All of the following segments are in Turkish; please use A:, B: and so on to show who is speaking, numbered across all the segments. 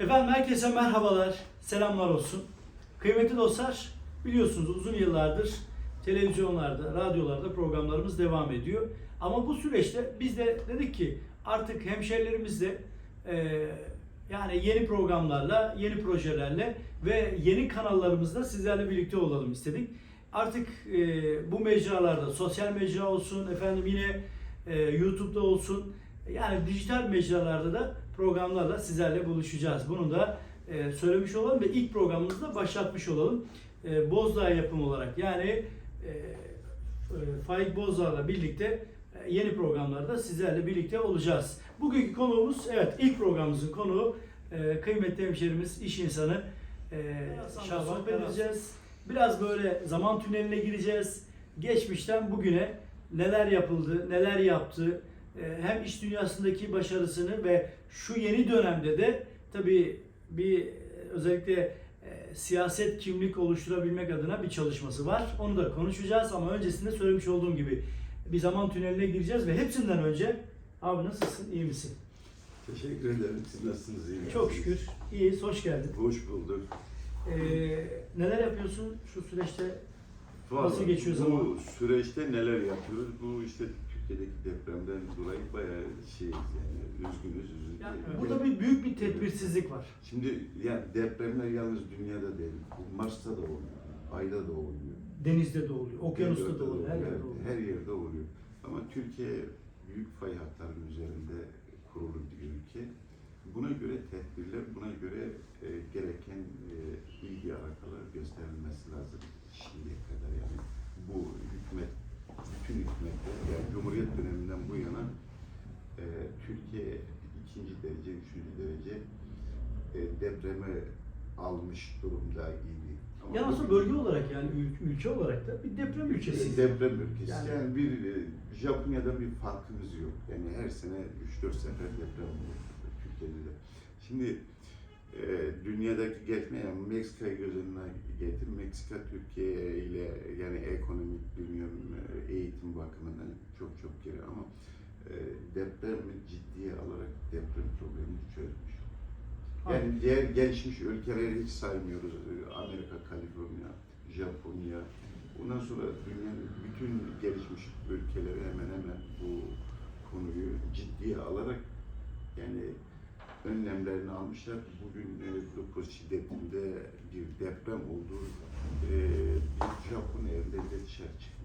A: Efendim herkese merhabalar, selamlar olsun. Kıymetli dostlar, biliyorsunuz uzun yıllardır televizyonlarda, radyolarda programlarımız devam ediyor. Ama bu süreçte biz de dedik ki artık hemşerilerimizle e, yani yeni programlarla, yeni projelerle ve yeni kanallarımızda sizlerle birlikte olalım istedik. Artık e, bu mecralarda, sosyal mecra olsun, efendim yine e, YouTube'da olsun, yani dijital mecralarda da programlarla sizlerle buluşacağız. Bunu da e, söylemiş olalım ve ilk programımızı da başlatmış olalım. E, Bozdağ yapım olarak yani e, e, Faik Bozdağ'la birlikte e, yeni programlarda sizlerle birlikte olacağız. Bugünkü konuğumuz, evet ilk programımızın konuğu e, kıymetli hemşerimiz, iş insanı e, sohbet edeceğiz. Biraz böyle zaman tüneline gireceğiz. Geçmişten bugüne neler yapıldı, neler yaptı, hem iş dünyasındaki başarısını ve şu yeni dönemde de tabii bir özellikle e, siyaset kimlik oluşturabilmek adına bir çalışması var. Onu da konuşacağız ama öncesinde söylemiş olduğum gibi bir zaman tüneline gireceğiz ve hepsinden önce abi nasılsın, iyi misin?
B: Teşekkür ederim. Siz nasılsınız? iyi misiniz?
A: Çok şükür, iyiyiz, hoş geldin.
B: Hoş bulduk.
A: E, neler yapıyorsun şu süreçte?
B: Vallahi
A: Nasıl geçiyor
B: bu
A: zaman?
B: süreçte neler yapıyoruz? Bu işte Türkiye'deki depremden dolayı bayağı şey yani üzgünüz. üzüntü.
A: Yani burada bir büyük bir tedbirsizlik var.
B: Şimdi yani depremler yalnız dünyada değil. Mars'ta da oluyor. Ayda da oluyor.
A: Denizde de oluyor, okyanusta da oluyor, her yerde oluyor.
B: Her yerde oluyor. Ama Türkiye büyük fay hatlarının üzerinde kurulu bir ülke. Buna göre tedbirler, buna göre e, gereken e, ilgi alakalar gösterilmesi lazım şimdiye kadar yani. Bu hükümet, bütün hükümetler yani Cumhuriyet döneminden bu yana e, Türkiye ikinci derece, üçüncü derece e, depreme almış durumda idi. Ama
A: Ya aslında bölge olarak yani ül- ülke olarak da bir deprem ülkesiyiz.
B: Deprem ülkesi.
A: Yani-
B: Yani, bir e, Japonya'da bir farkımız yok. Yani her sene 3-4 sefer deprem oluyor Türkiye'de de. Şimdi e, dünyadaki gelişme yani Meksika'yı göz önüne getir. Meksika Türkiye ile yani ekonomik bilmiyorum e, eğitim bakımından çok çok geri ama e, depremi ciddiye alarak deprem problemini çözmüş. Yani diğer gelişmiş ülkeleri hiç saymıyoruz. Ee, Amerika, Kaliforniya, Japonya. Ondan sonra dünyanın bütün gelişmiş ülkeleri hemen hemen bu konuyu ciddiye alarak yani önlemlerini almışlar. Bugün e, 9 şiddetinde bir deprem oldu. E, bir Japon evde dışarı çıkmıyor.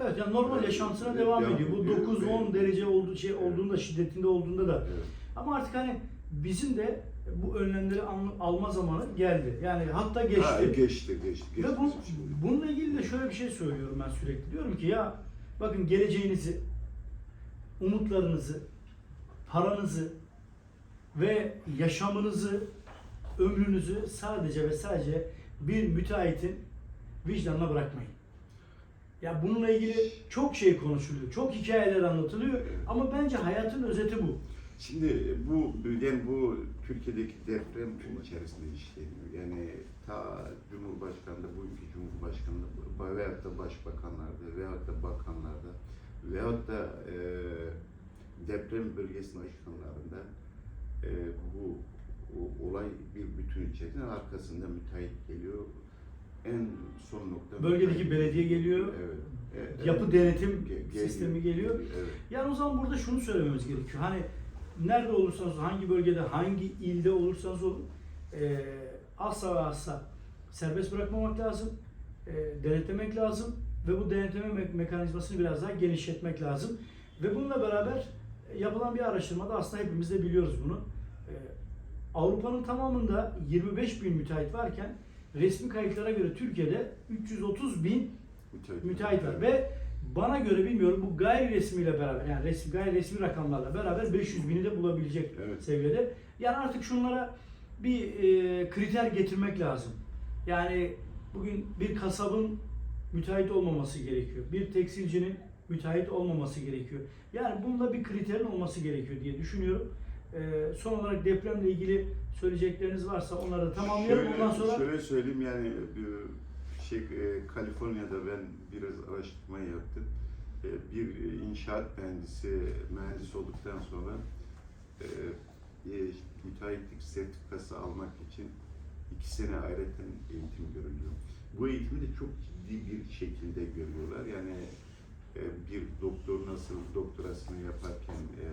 A: Evet yani normal yaşantısına devam
B: Devam
A: ediyor. Bu
B: ediyor.
A: 9-10
B: Evet.
A: derece olduğu şey olduğunda şiddetinde olduğunda da.
B: Evet.
A: Ama artık hani bizim de bu önlemleri al- alma zamanı geldi. Yani hatta geçti.
B: Ha, geçti, geçti. geçti
A: Ve bu, bununla ilgili de şöyle bir şey söylüyorum ben sürekli. Diyorum ki ya bakın geleceğinizi, umutlarınızı, paranızı ve yaşamınızı, ömrünüzü sadece ve sadece bir müteahhitin vicdanına bırakmayın. Ya bununla ilgili çok şey konuşuluyor, çok hikayeler anlatılıyor ama bence hayatın özeti bu.
B: Şimdi bu yani bu Türkiye'deki deprem tüm içerisinde işleniyor. Yani ta Cumhurbaşkanı'nda, bugünkü Cumhurbaşkanı'nda veyahut da başbakanlarda veyahut da bakanlarda veyahut da e, deprem bölgesinin başkanlarında e, bu o- olay bir bütün içerisinde arkasında müteahhit geliyor. En son nokta
A: Bölgedeki
B: müteahhit.
A: belediye geliyor,
B: Evet. evet,
A: yapı denetim
B: Ge-
A: sistemi geliyor.
B: Evet.
A: Yani o zaman burada şunu söylememiz gerekiyor. Hani nerede olursanız hangi bölgede, hangi ilde olursanız olun eee asla ve asla serbest bırakmamak lazım. eee, denetlemek lazım ve bu denetleme me- mekanizmasını biraz daha genişletmek lazım. Ve bununla beraber yapılan bir araştırmada aslında hepimiz de biliyoruz bunu. Eee, Avrupa'nın tamamında 25 bin müteahhit varken resmi kayıtlara göre Türkiye'de 330 bin
B: Müteahhit.
A: müteahhit var ve bana göre bilmiyorum bu gayri resmiyle beraber yani resmi gayri resmi rakamlarla beraber 500 bini de bulabilecek
B: Evet.
A: seviyede. Yani artık şunlara bir e, kriter getirmek lazım. Yani bugün bir kasabın müteahhit olmaması gerekiyor. Bir tekstilcinin müteahhit olmaması gerekiyor. Yani bunda bir kriterin olması gerekiyor diye düşünüyorum. E, son olarak depremle ilgili söyleyecekleriniz varsa onları da tamamlayalım.
B: Şöyle,
A: Ondan sonra
B: şöyle söyleyeyim yani e, şey e, Kaliforniya'da ben biraz araştırma yaptım. E, Bir inşaat mühendisi mühendis olduktan sonra müteahhitlik sertifikası almak için iki sene ayrıca eğitim görülüyor. Bu eğitimi de çok ciddi bir şekilde görüyorlar. Yani bir doktor nasıl doktorasını yaparken e,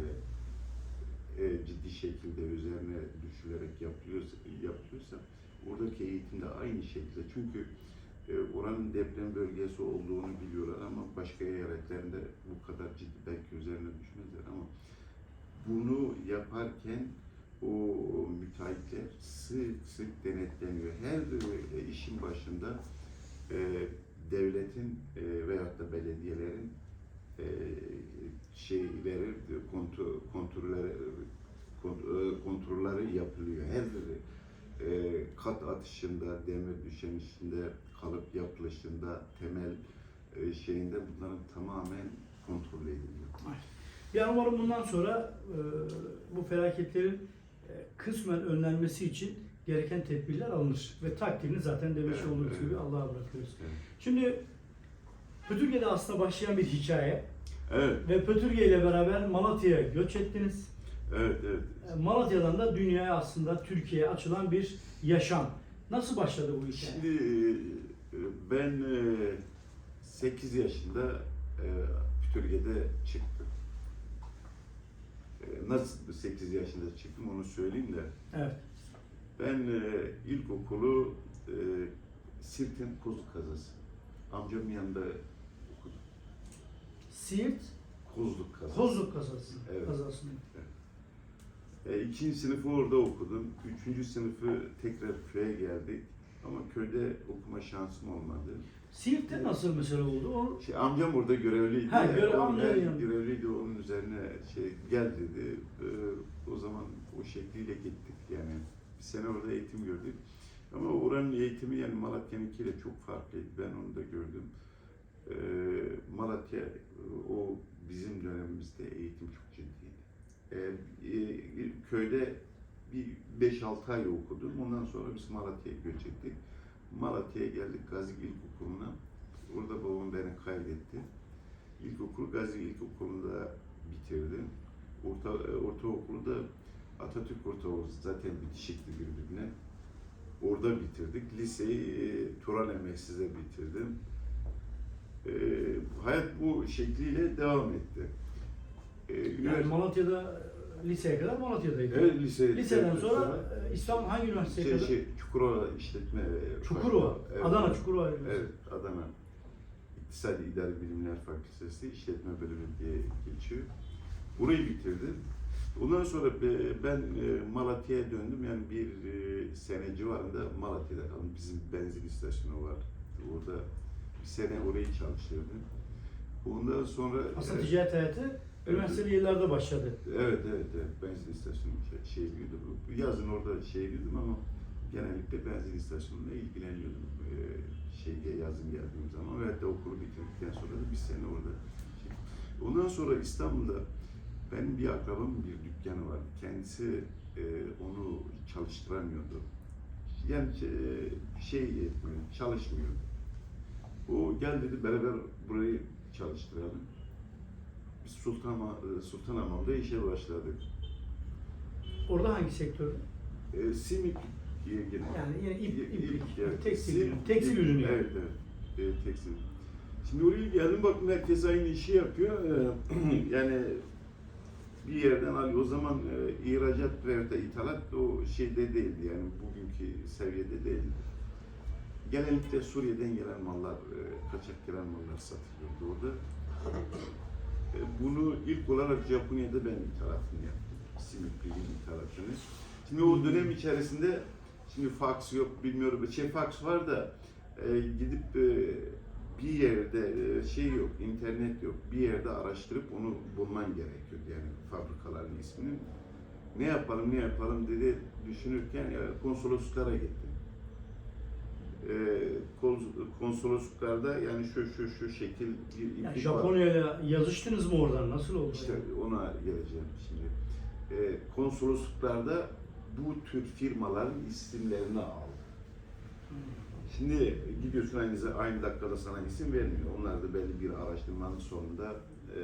B: e, ciddi şekilde üzerine düşülerek yapıyorsa, yapıyorsa oradaki eğitim de aynı şekilde. Çünkü e, oranın deprem bölgesi olduğunu biliyorlar ama başka eyaletlerinde bu kadar ciddi belki üzerine düşmezler ama bunu yaparken o müteahhitler sık sık denetleniyor. Her e, işin başında e, devletin e, veyahut da belediyelerin e, şeyleri kontrol kontrolleri kont- e, kontrolleri yapılıyor. Her e, kat atışında, demir düşenişinde, kalıp yapılışında, temel e, şeyinde bunların tamamen kontrol ediliyor.
A: Yani umarım bundan sonra e, bu felaketlerin e, kısmen önlenmesi için gereken tedbirler alınır. Ve takdirini zaten demiş
B: Evet,
A: olduğumuz
B: evet.
A: gibi Allah'a bırakıyoruz.
B: Evet.
A: Şimdi Pötürge'de aslında başlayan bir hikaye
B: Evet,
A: ve Pötürge ile beraber Malatya'ya göç ettiniz.
B: evet, evet.
A: E, Malatya'dan da dünyaya aslında Türkiye'ye açılan bir yaşam. Nasıl başladı bu hikaye?
B: Şimdi e, ben 8 yaşında e, Pütürge'de çıktım. Nasıl 8 yaşında çıktım onu söyleyeyim de.
A: Evet.
B: Ben e, ilkokulu e, Sirten Kozluk Kazası. Amcamın yanında okudum.
A: Siirt
B: Kozluk Kazası.
A: Kozluk kazası.
B: Evet.
A: kazasını.
B: E, ikinci sınıfı orada okudum. Üçüncü sınıfı tekrar köye geldik. Ama köyde okuma şansım olmadı.
A: Siirt'te nasıl mesele oldu? O
B: Şey, amcam orada görevliydi.
A: Ha, göre-
B: evet,
A: yanında.
B: görevliydi. Onun üzerine şey gel dedi. Ee, o zaman o şekliyle gittik yani. Sene orada eğitim gördük. Ama oranın eğitimi yani Malatya'nınkiyle çok farklıydı. Ben onu da gördüm. Ee, Malatya o bizim dönemimizde eğitim çok ciddiydi. Ee, e, köyde bir 5-6 ay okudum. Ondan sonra biz Malatya'ya göç ettik. Malatya'ya geldik Gazi İlkokulu'na. Orada babam beni kaydetti. İlkokulu Gazi İlkokulu'nda bitirdim. Orta, e, ortaokulu da Atatürk Ortaokulu zaten bitişikti birbirine. Orada bitirdik. Liseyi e, Turan Emeksiz'e bitirdim. E, hayat bu şekliyle devam etti. E,
A: yani
B: üniversite-
A: Malatya'da liseye kadar Malatya'daydı.
B: Evet, lise,
A: Liseden sonra e, İstanbul hangi üniversiteye
B: şey,
A: kadar?
B: şey, Çukurova işletme. e,
A: Çukurova.
B: Evet.
A: Adana Çukurova Üniversitesi.
B: Evet, Adana. İktisadi İdari Bilimler Fakültesi İşletme Bölümü diye geçiyor. Burayı bitirdim. Ondan sonra be- ben e, Malatya'ya döndüm. Yani bir e, sene civarında Malatya'da kaldım. Bizim benzin istasyonu var. Orada bir sene orayı çalıştırdım. Ondan sonra...
A: Aslında
B: e,
A: ticaret hayatı üniversiteli yıllarda başladı.
B: Evet, evet, evet. Benzin istasyonu şey, yapıyordum. Yazın orada şey yapıyordum ama genellikle benzin istasyonuyla ilgileniyordum. Ee, şeyde yazın geldiğim zaman. Veyahut da okulu bitirdikten sonra da bir sene orada. Ondan sonra İstanbul'da benim bir akrabamın bir dükkanı vardı. Kendisi e, onu çalıştıramıyordu. Yani e, şey etmiyor, çalışmıyor. O gel dedi beraber burayı çalıştıralım. Biz Sultan, Sultanhamam'da işe başladık.
A: Orada hangi sektör?
B: E, simit diye gene.
A: Yani yine ip,
B: İp-
A: iplik,
B: evet.
A: tekstil,
B: Sim-
A: ürünü, tekstil ürünü. yani.
B: Evet, evet. E, tekstil. Şimdi oraya geldim baktım herkes aynı işi yapıyor. E, yani bir yerden alıyor. O zaman e, ihracat veya da ithalat o şeyde değildi yani bugünkü seviyede değildi. Genellikle Suriye'den gelen mallar, e, kaçak gelen mallar satılıyordu orada. E, bunu ilk olarak Japonya'da ben ithalatını yaptım. Simitliliğin ithalatını. Şimdi o dönem içerisinde şimdi fax yok bilmiyorum. Şey fax var da e, gidip e, bir yerde e, şey yok, internet yok. Bir yerde araştırıp onu bulman gerekiyor yani fabrikaların ismini. Ne yapalım ne yapalım dedi düşünürken konsolosluklara gittim. E, kons- konsolosluklarda yani şu şu şu şekil bir
A: Yani. Japonya'yla yazıştınız mı oradan? Nasıl oldu?
B: İşte ona geleceğim şimdi. Ee, konsolosluklarda bu tür firmaların isimlerini al. Şimdi gidiyorsun aynı, aynı dakikada sana isim vermiyor. Onlar da belli bir araştırmanın sonunda e,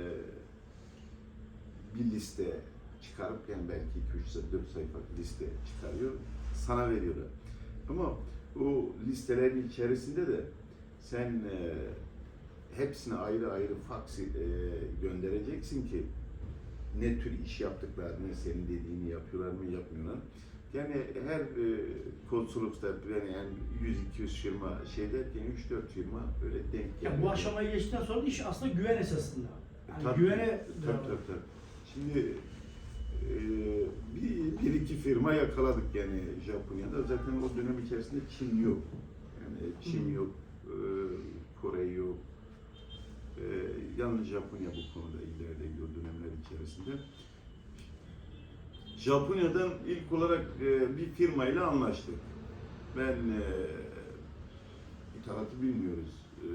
B: bir liste çıkarıp yani belki 2 3 4 sayfa liste çıkarıyor. Sana veriyorlar. Ama o listelerin içerisinde de sen e, hepsine ayrı ayrı fax e, göndereceksin ki ne tür iş yaptıklarını, senin dediğini yapıyorlar mı, yapmıyorlar. Yani her e, konsoloslukta yani, yani 100-200 firma şey derken 3-4 firma öyle denk geliyor.
A: bu aşamayı geçtikten sonra iş aslında güven esasında. Yani
B: Tabii,
A: güvene
B: Tabii tabii tabii. Şimdi e, bir, bir iki firma yakaladık yani Japonya'da. Zaten o dönem içerisinde Çin yok. Yani Çin
A: Hı.
B: yok, e, Kore yok. E, yalnız Japonya bu konuda ilerideydi o dönemler içerisinde. Japonya'dan ilk olarak e, bir firmayla anlaştık. Ben e, ithalatı bilmiyoruz. E,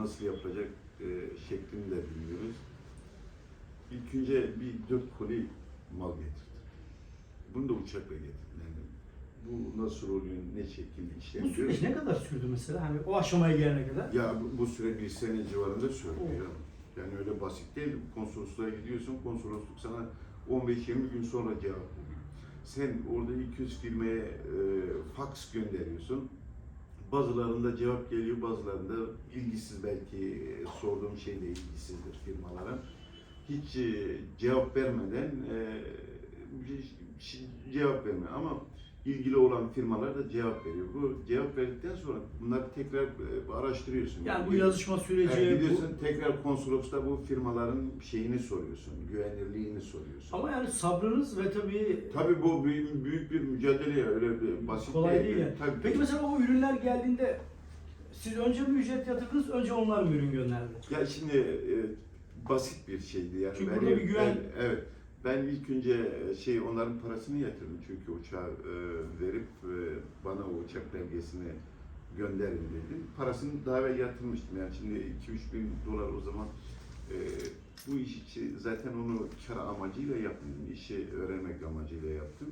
B: nasıl yapılacak e, şeklini de bilmiyoruz. İlk önce bir dört koli mal getirdim. Bunu da uçakla getirdim. Yani bu nasıl oluyor, ne şekilde
A: Bu
B: işleniyor.
A: süreç ne kadar sürdü mesela? Hani o aşamaya gelene kadar.
B: Ya bu, bu süre bir sene civarında sürdü. Yani öyle basit değil. Konsolosluğa gidiyorsun, konsolosluk sana 15-20 gün sonra cevap veriyor. Sen orada 200 firmaya e, fax gönderiyorsun. Bazılarında cevap geliyor, bazılarında ilgisiz belki e, sorduğum şey de ilgisizdir firmalara. Hiç e, cevap vermeden e, bir şey- cevap vermiyor ama ilgili olan firmalar da cevap veriyor. Bu cevap verdikten sonra bunları tekrar e, araştırıyorsun.
A: Yani bu yazışma süreci,
B: yani
A: bu...
B: gidiyorsun tekrar konsolosluğa bu firmaların şeyini soruyorsun, güvenirliğini soruyorsun.
A: ama yani sabrınız ve tabii
B: Tabii bu büyük, büyük bir mücadele ya öyle bir basit
A: kolay değil yani.
B: Tabii.
A: Peki mesela o ürünler geldiğinde siz önce mi ücret yatırdınız, önce onlar mı ürün gönderdi?
B: Ya şimdi e, basit bir şeydi yani.
A: Çünkü
B: Ben-
A: burada bir güven-
B: ben- evet. Ben ilk önce şey onların parasını yatırdım çünkü uçağı e, verip e, bana o uçak belgesini gönderin dedim. Parasını daha evvel yatırmıştım yani şimdi 2-3 bin dolar o zaman e, bu iş için zaten onu kar amacıyla yapmadım. İşi öğrenmek amacıyla yaptım.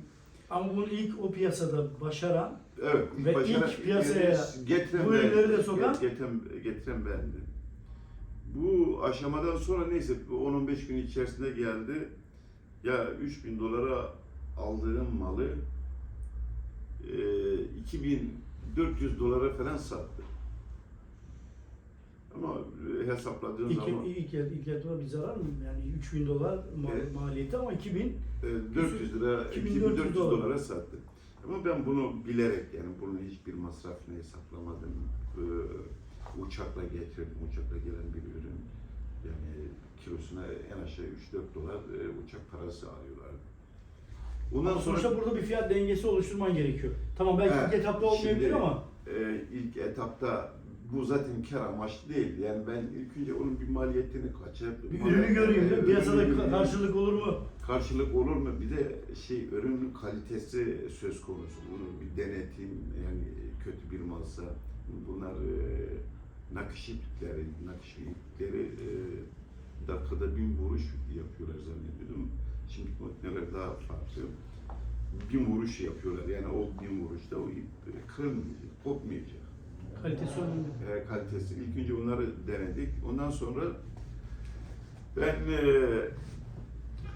A: Ama bunu ilk o piyasada başaran
B: Evet.
A: Ve
B: başara-
A: ilk piyasaya
B: getiren
A: bu ürünleri de sokan-
B: getiren, getiren bendim. Bu aşamadan sonra neyse bu 10-15 gün içerisinde geldi. Ya 3000 dolara aldığım malı e, 2400 dolara falan sattı. Ama e, hesapladığın
A: ilk,
B: zaman
A: ilk, ilk, etapta bir zarar mı? Yani 3000 dolar mal-
B: Evet.
A: maliyeti ama 2000
B: e, 400 lira
A: 2400
B: 2400
A: dolar.
B: dolara sattı. Ama ben bunu bilerek yani bunun hiçbir masrafını hesaplamadım. Ee, uçakla getirdim, uçakla gelen bir ürün. Yani kilosuna en aşağı 3-4 dolar e, uçak parası alıyorlar. Ondan sonra
A: sonuçta burada bir fiyat dengesi oluşturman gerekiyor. Tamam belki
B: Evet,
A: ilk etapta olmayabilir
B: şimdi-
A: ama
B: e, ilk etapta bu zaten kar amaçlı değil. Yani ben ilk önce onun bir maliyetini kaçırıp
A: bir ürünü göreyim değil mi? Piyasada ka- karşılık olur mu?
B: karşılık olur mu? Bir de şey ürünün kalitesi söz konusu. Bunu bir denetim yani kötü bir malsa bunlar e, nakış iplikleri, nakış iplikleri e, dakikada bin vuruş yapıyorlar zannediyorum. Şimdi makineler daha farklı. Bin vuruş yapıyorlar. Yani o bin vuruşta o ip e, kırılmayacak, kopmayacak.
A: Kalitesi önemli.
B: E, kalitesi. İlk önce onları denedik. Ondan sonra ben e,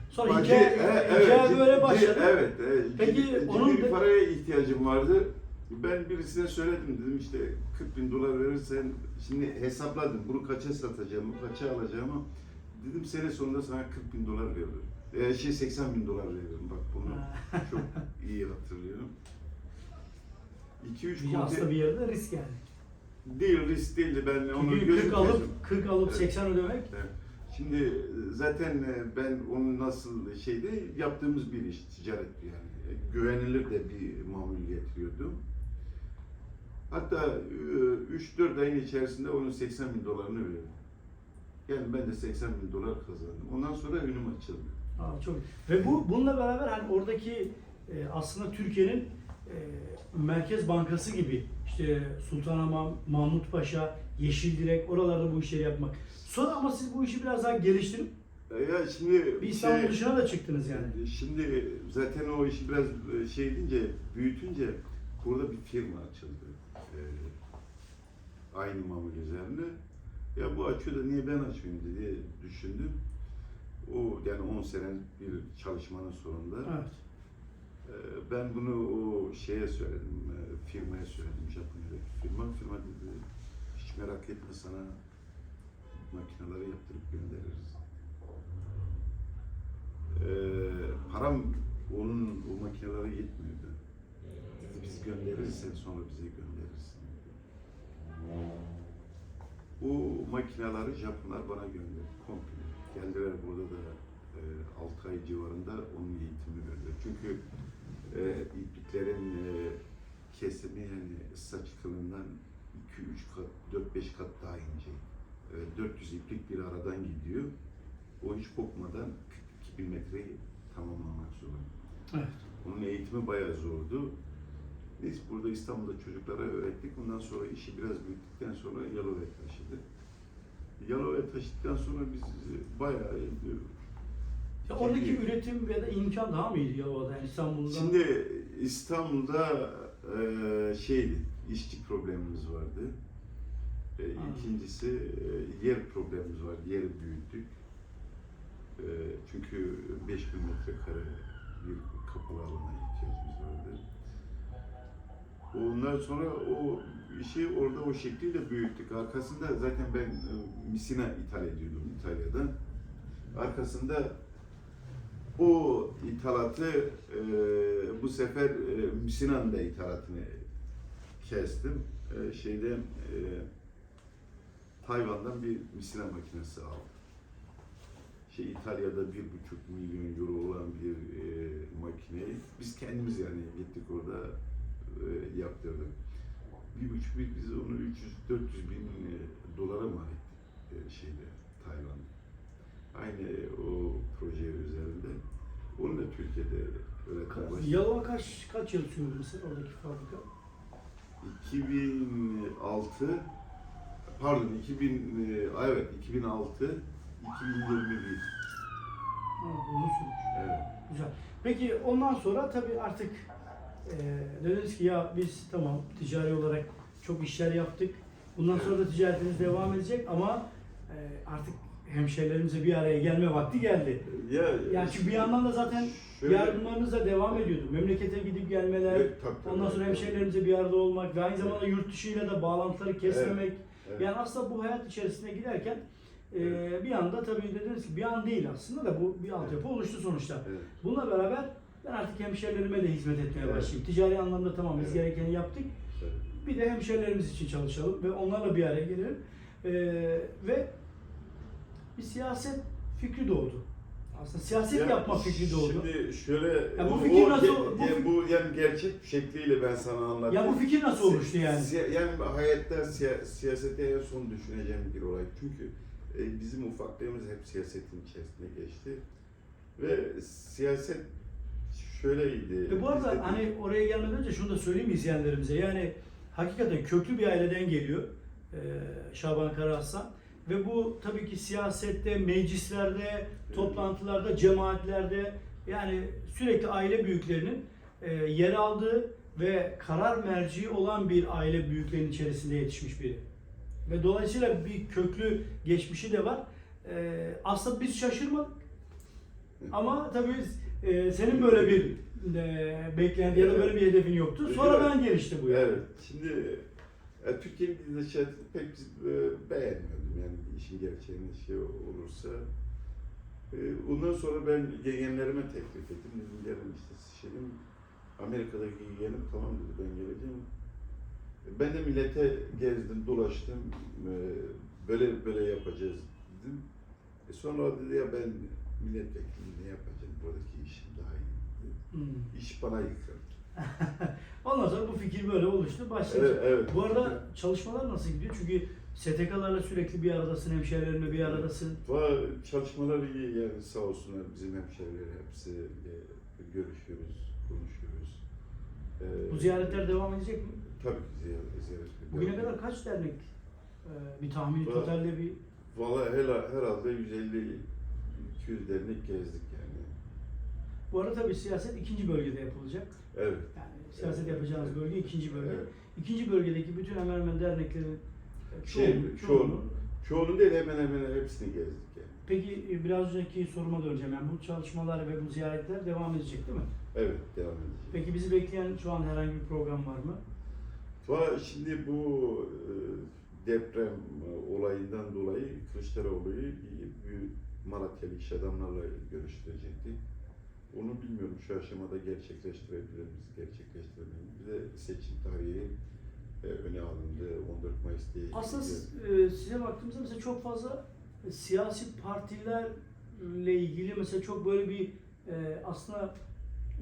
A: Sonra
B: Bak,
A: hikaye,
B: e,
A: hikaye
B: ciddi-
A: böyle başladı.
B: Evet, evet.
A: Peki,
B: ciddi,
A: onun
B: bir paraya ihtiyacım vardı. Ben birisine söyledim dedim işte 40 bin dolar verirsen şimdi hesapladım bunu kaça satacağımı, kaça alacağımı. Dedim sene sonunda sana 40 bin dolar veririm. Ee, şey 80 bin dolar veririm bak bunu çok iyi hatırlıyorum. 2-3
A: Bir aslında bir yerde risk yani.
B: değil risk değildi ben onu
A: Çünkü
B: gözüm
A: 40 alıp
B: kestim.
A: 40 alıp
B: Evet.
A: 80 ödemek
B: Evet. Şimdi e, zaten e, ben onun nasıl şeyde yaptığımız bir iş ticaret yani E, güvenilir de bir mamul getiriyordum. Hatta 3-4 ayın içerisinde onun 80 bin dolarını verdim. Yani ben de 80 bin dolar kazandım. Ondan sonra önüm açıldı.
A: Aa, çok ve bu bununla beraber hani oradaki e, aslında Türkiye'nin e, Merkez Bankası gibi işte Sultanahmet, Mahmut Paşa, Yeşildirek oralarda bu işleri yapmak. Sonra ama siz bu işi biraz daha geliştirip
B: E, Ya şimdi
A: bir İstanbul
B: şey-
A: dışına da çıktınız yani.
B: Şimdi zaten o işi biraz e, şey deyince, büyütünce burada bir firma açıldı. Ee, aynı mamul üzerine. Ya bu açıyor da niye ben açmayayım diye düşündüm. o yani 10 senelik bir çalışmanın sonunda
A: Evet.
B: e, ben bunu o şeye söyledim, e, firmaya söyledim, Japonya'daki firma. Firma dedi, hiç merak etme sana makineleri yaptırıp göndeririz. E, param onun o makinelere yetmiyordu. Dedi biz göndeririz, sen sonra bize gönderirsin. Bu makineleri Japonlar bana gönderdi komple. Geldiler burada da e, 6 ay civarında onun eğitimini verdiler. Çünkü e, ipliklerin e, kesimi yani saç kılından 2-3 kat, 4-5 kat daha ince. E, 400 iplik bir aradan gidiyor. O hiç kopmadan 42 bin metreyi tamamlamak zorunda.
A: Evet.
B: Onun eğitimi bayağı zordu. Biz burada İstanbul'da çocuklara öğrettik. Ondan sonra işi biraz büyüttükten sonra Yalova'ya taşıdık. Yalova'ya taşıdıktan sonra biz e, bayağı
A: Ya oradaki
B: Şimdi-
A: üretim ya da imkan daha mı iyiydi Yalova'da yani İstanbul'dan?
B: Şimdi İstanbul'da e, şeydi, işçi problemimiz vardı. E, ikincisi e, yer problemimiz vardı, yeri büyüttük. E, çünkü 5000 metrekare bir kapalı alana. Ondan sonra o işi orada o şekliyle büyüttük. Arkasında zaten ben e, misina ithal ediyordum İtalya'dan. Arkasında o ithalatı e, bu sefer e, Misina'nın da ithalatını kestim. E, şeyden e, Tayvan'dan bir Misina makinesi aldım. Şey İtalya'da bir buçuk milyon euro olan bir e, makineyi biz kendimiz yani gittik orada e, yaptırdık. Bir buçuk bir biz onu 300-400 bin e, dolara mal ettik e, şeyde Tayvan'da. Aynı o proje üzerinde. Onu da Türkiye'de öğretmeye başladık.
A: Yalova kaç kaç yıl sürdü mesela oradaki fabrika?
B: 2006 pardon 2000 e, evet 2006 2021
A: Ha, uzun sürmüş.
B: evet.
A: Güzel. Peki ondan sonra tabii artık e, dediniz ki ya biz tamam ticari olarak çok işler yaptık. Bundan sonra da ticaretimiz devam edecek ama e, artık hemşehrilerimize bir araya gelme vakti geldi.
B: Ya
A: Yani çünkü bir yandan da zaten
B: şöyle-
A: yardımlarınız da devam ediyordu. Memlekete gidip gelmeler,
B: Evet, tabii, tabii.
A: ondan sonra hemşehrilerimize bir arada olmak ve aynı zamanda yurt dışıyla da bağlantıları kesmemek.
B: Evet.
A: Yani aslında bu hayat içerisine giderken e, bir anda tabii dediniz ki bir an değil aslında da bu bir altyapı oluştu sonuçta.
B: Evet.
A: Bununla beraber ben artık hemşerilerime de hizmet etmeye
B: Evet.
A: başlayayım. Ticari anlamda tamam biz
B: Evet.
A: gerekeni yaptık.
B: Evet.
A: Bir de hemşerilerimiz için çalışalım ve onlarla bir araya gelelim. Ee, ve bir siyaset fikri doğdu. Aslında siyaset
B: Ya
A: yapma fikri doğdu.
B: Şimdi şöyle
A: Ya bu fikir
B: o
A: nasıl- bu
B: ya
A: fik-
B: bu yani gerçek şekliyle ben sana anlatayım.
A: Ya bu fikir nasıl oluştu yani?
B: Si- yani hayatta siya- siyasete en son düşüneceğim bir olay. Çünkü e, bizim ufaklığımız hep siyasetin içerisinde geçti. Ve siyaset şöyleydi.
A: Ve bu arada
B: bizde-
A: hani oraya gelmeden önce şunu da söyleyeyim izleyenlerimize. Yani hakikaten köklü bir aileden geliyor ee, Şaban Karahasan. Ve bu tabii ki siyasette, meclislerde, toplantılarda, cemaatlerde yani sürekli aile büyüklerinin e, yer aldığı ve karar merci olan bir aile büyüklerinin içerisinde yetişmiş biri. Ve dolayısıyla bir köklü geçmişi de var. Ee, aslında biz şaşırmadık. Ama tabii e, senin böyle bir e, beklenti ya da böyle bir hedefin yoktu. Sonradan gelişti bu. yani.
B: Evet. Şimdi e, Türkiye'nin gidişatını pek e, beğenmiyordum. Yani işin gerçeğine şey olursa. E, ondan sonra ben yeğenlerime teklif ettim. Dedim gelin işte şişelim. Amerika'daki yeğenim tamam dedi ben geleceğim. E, Ben de millete gezdim, dolaştım. E, böyle böyle yapacağız dedim. E sonra dedi ya ben milletvekili ne yapacağım? Buradaki işim daha iyi.
A: Hmm.
B: İş bana yıkıldı.
A: Ondan sonra bu fikir böyle oluştu. Başladı.
B: Evet, evet.
A: Bu arada çalışmalar nasıl gidiyor? Çünkü STK'larla sürekli bir aradasın, hemşehrilerle bir aradasın.
B: Var çalışmalar iyi yani sağ olsunlar bizim hemşehriler hepsi görüşüyoruz, konuşuyoruz. Ee,
A: Bu ziyaretler devam edecek mi?
B: Tabii ki ziyaret, ziyaret.
A: Bugüne kadar kaç dernek e, bir tahmini totalde bir
B: Valla her, herhalde 150 200 dernek gezdik yani.
A: bu arada tabii siyaset ikinci bölgede yapılacak.
B: Evet.
A: Yani siyaset
B: Evet,
A: yapacağınız
B: evet.
A: bölge ikinci bölge.
B: Evet.
A: İkinci bölgedeki bütün hemen hemen derneklerin
B: Şey,
A: çoğunu,
B: çoğunu, çoğunu değil hemen hemen hepsini gezdik yani.
A: Peki e, biraz önceki soruma döneceğim. Yani bu çalışmalar ve bu ziyaretler devam edecek değil mi?
B: Evet, devam edecek.
A: Peki bizi bekleyen şu an herhangi bir program var mı?
B: Valla şimdi bu e, deprem e, olayından dolayı Kılıçdaroğlu'yu bir, bir Malatyalı iş adamlarla görüştürecekti. Onu bilmiyorum şu aşamada gerçekleştirebilir miyiz, gerçekleştiremeyiz. Bir de seçim tarihi e, öne alındı 14 Mayıs diye.
A: Aslında e, size baktığımızda mesela çok fazla siyasi partilerle ilgili mesela çok böyle bir e, aslında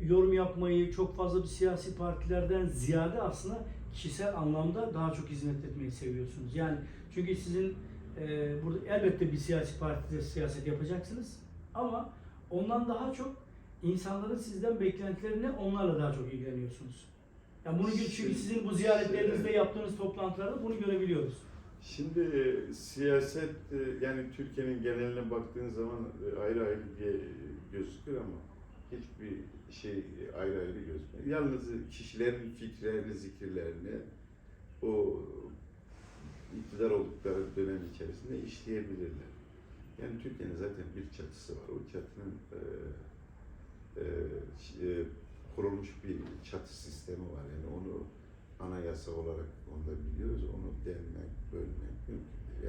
A: yorum yapmayı çok fazla bir siyasi partilerden ziyade aslında kişisel anlamda daha çok hizmet etmeyi seviyorsunuz. Yani çünkü sizin e, burada elbette bir siyasi partide siyaset yapacaksınız ama ondan daha çok insanların sizden beklentilerine onlarla daha çok ilgileniyorsunuz. Yani bunu çünkü sizin bu ziyaretlerinizde yaptığınız toplantılarda bunu görebiliyoruz.
B: Şimdi e, siyaset e, yani Türkiye'nin geneline baktığın zaman e, ayrı ayrı ge- gözükür ama hiçbir şey ayrı ayrı gözükmüyor. Yalnız kişilerin fikirlerini, zikirlerini o iktidar oldukları dönem içerisinde işleyebilirler. Yani Türkiye'nin zaten bir çatısı var. O çatının e, e, e, kurulmuş bir çatı sistemi var. Yani onu anayasa olarak onu da biliyoruz. Onu delmek, bölmek mümkün değil.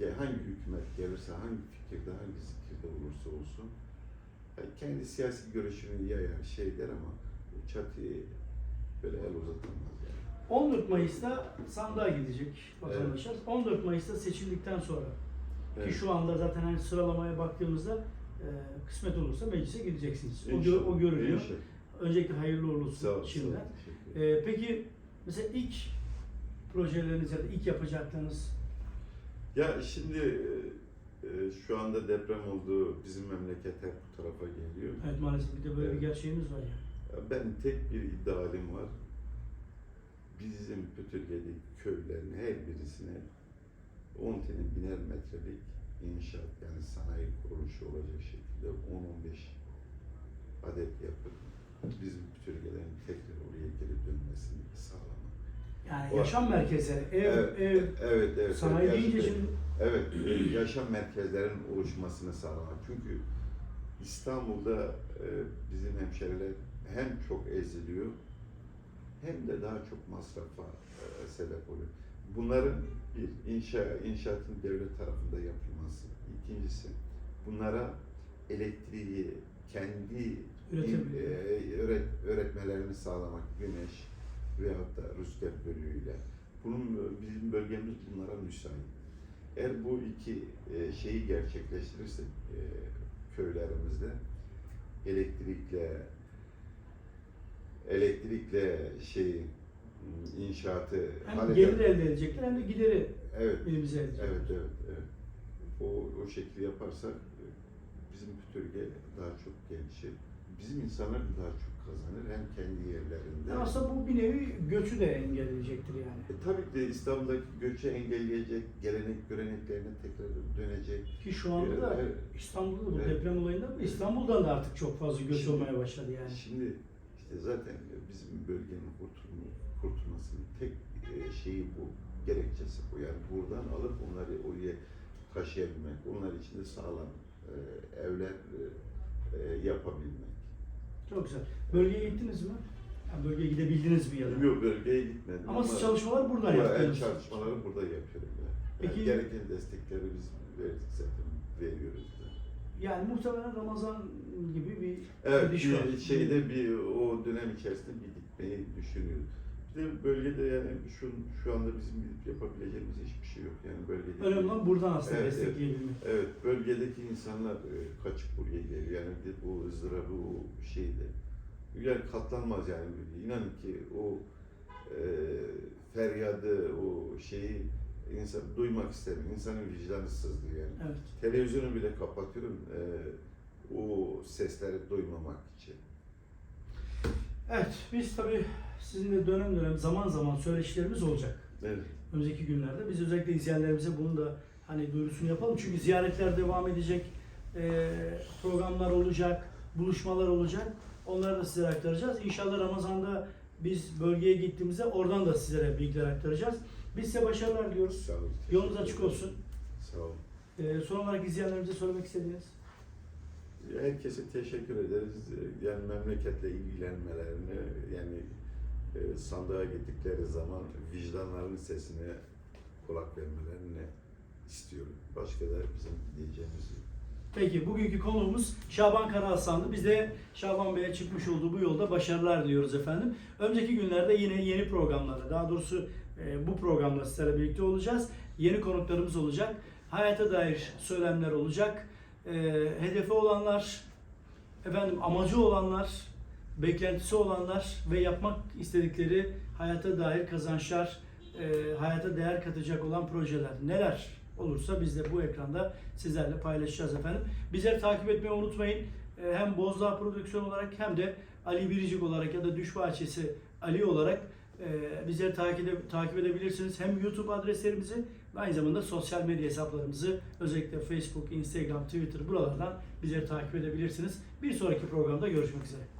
B: Yani hangi hükümet gelirse, hangi fikirde, hangi zikirde olursa olsun yani kendi siyasi görüşünü yayar, şey der ama bu çatıyı böyle el uzatamaz yani.
A: 14 Mayıs'ta sandığa gidecek vatandaşlar. 14 Mayıs'ta seçildikten sonra ki
B: Evet.
A: şu anda zaten hani sıralamaya baktığımızda e, kısmet olursa meclise gideceksiniz. O, gö- o görünüyor.
B: inşallah.
A: Öncelikle hayırlı
B: Sağ ol,
A: olsun
B: sağ ol.
A: şimdiden.
B: Teşekkür ederim.
A: E, peki mesela ilk projeleriniz ya da ilk yapacaklarınız
B: Ya şimdi e, şu anda deprem oldu, bizim memleket hep bu tarafa geliyor.
A: evet maalesef bir de böyle bir
B: Evet.
A: gerçeğimiz var ya.
B: Ya Ben tek bir idealim var. Bizim Pütürge'deki köylerin her birisine 10 tane biner metrelik inşaat yani sanayi kuruluşu olacak şekilde 10-15 adet yapıp bizim Pütürge'lerin tekrar oraya geri dönmesini sağlamak.
A: Yani
B: O-
A: yaşam merkezleri, ev,
B: evet,
A: ev,
B: evet, evet.
A: sanayi
B: evet,
A: deyince şimdi
B: Evet, yaşam merkezlerin oluşmasını sağlamak. Çünkü İstanbul'da e, bizim hemşeriler hem çok eziliyor hem de daha çok masrafa e, sebep oluyor. Bunların bir inşa inşaatın devlet tarafında yapılması. İkincisi bunlara elektriği kendi
A: Üretebiliyor.
B: e, öğret, öğretmelerini sağlamak güneş veyahut da rüzgar bölüğüyle. Bunun bizim bölgemiz bunlara müsait. Eğer bu iki e, şeyi gerçekleştirirsek e, köylerimizde elektrikle elektrikle şey m, inşaatı
A: hem
B: haleder-
A: gelir elde edecekler hem de gideri
B: Evet.
A: elimize edecekler.
B: Evet, evet, evet. O, o şekilde yaparsak e, bizim Türkiye daha çok gelişir. Bizim insanlar da daha çok kazanır hem kendi yerlerinde.
A: Yani aslında bu bir nevi göçü de engelleyecektir yani.
B: E, tabii ki de İstanbul'daki göçü engelleyecek, gelenek göreneklerine tekrar dönecek.
A: Ki şu anda da. İstanbul'da bu
B: Evet.
A: deprem olayında İstanbul'dan da artık çok fazla göç
B: Şimdi-
A: olmaya başladı yani.
B: Şimdi zaten bizim bölgenin kurtulma, kurtulmasının tek e, şeyi bu, gerekçesi bu. Yani buradan alıp onları oraya taşıyabilmek, onlar için de sağlam e, evler e, yapabilmek.
A: Çok güzel. Bölgeye gittiniz mi? Yani bölgeye gidebildiniz mi ya da?
B: Yok bölgeye gitmedim
A: Ama siz çalışmalar burada yaptınız.
B: çalışmaları burada yapıyorum. Ya.
A: Peki-
B: Yani gereken destekleri biz verdik zaten, veriyoruz.
A: Yani muhtemelen Ramazan gibi bir
B: Evet,
A: gidiş var.
B: bir şeyde bir o dönem içerisinde bir gitmeyi düşünüyoruz. Bir de bölgede yani şu şu anda bizim gidip yapabileceğimiz hiçbir şey yok. Yani bölgede
A: Önemli olan buradan aslında
B: Evet,
A: destekleyebilmek.
B: Evet, bölgedeki insanlar e, kaçıp buraya geliyor. Yani bir de bu ızdırabı, o şeyde. Yani katlanmaz yani. İnanın ki o e, feryadı, o şeyi insan duymak istemiyor. İnsanın vicdanı sızlıyor yani.
A: Evet.
B: Televizyonu bile kapatıyorum e, o sesleri duymamak için.
A: Evet, biz tabii sizinle dönem dönem zaman zaman söyleşilerimiz olacak.
B: Evet.
A: önümüzdeki günlerde. Biz özellikle izleyenlerimize bunu da hani duyurusunu yapalım. Çünkü ziyaretler devam edecek, e, programlar olacak, buluşmalar olacak. Onları da sizlere aktaracağız. İnşallah Ramazan'da biz bölgeye gittiğimizde oradan da sizlere bilgiler aktaracağız. Biz size başarılar diliyoruz.
B: Sağ olun.
A: Yolunuz açık olsun.
B: Sağ olun.
A: Ee, son olarak izleyenlerimize söylemek istediğiniz?
B: Herkese teşekkür ederiz. Yani memleketle ilgilenmelerini, yani e, sandığa gittikleri zaman vicdanlarının sesine kulak vermelerini istiyorum. Başka da bizim diyeceğimiz yok.
A: Peki bugünkü konuğumuz Şaban Karahasanlı. Biz de Şaban Bey'e çıkmış olduğu bu yolda başarılar diliyoruz efendim. Önceki günlerde yine yeni programlarla, daha doğrusu bu programda sizlerle birlikte olacağız. Yeni konuklarımız olacak. Hayata dair söylemler olacak. E, hedefi olanlar, efendim amacı olanlar, beklentisi olanlar ve yapmak istedikleri hayata dair kazançlar, e, hayata değer katacak olan projeler neler olursa biz de bu ekranda sizlerle paylaşacağız efendim. Bizleri takip etmeyi unutmayın. E, hem Bozdağ Prodüksiyon olarak hem de Ali Biricik olarak ya da Düş Bahçesi Ali olarak e, bizleri takip, takip edebilirsiniz. Hem YouTube adreslerimizi ve aynı zamanda sosyal medya hesaplarımızı özellikle Facebook, Instagram, Twitter buralardan bizleri takip edebilirsiniz. Bir sonraki programda görüşmek üzere.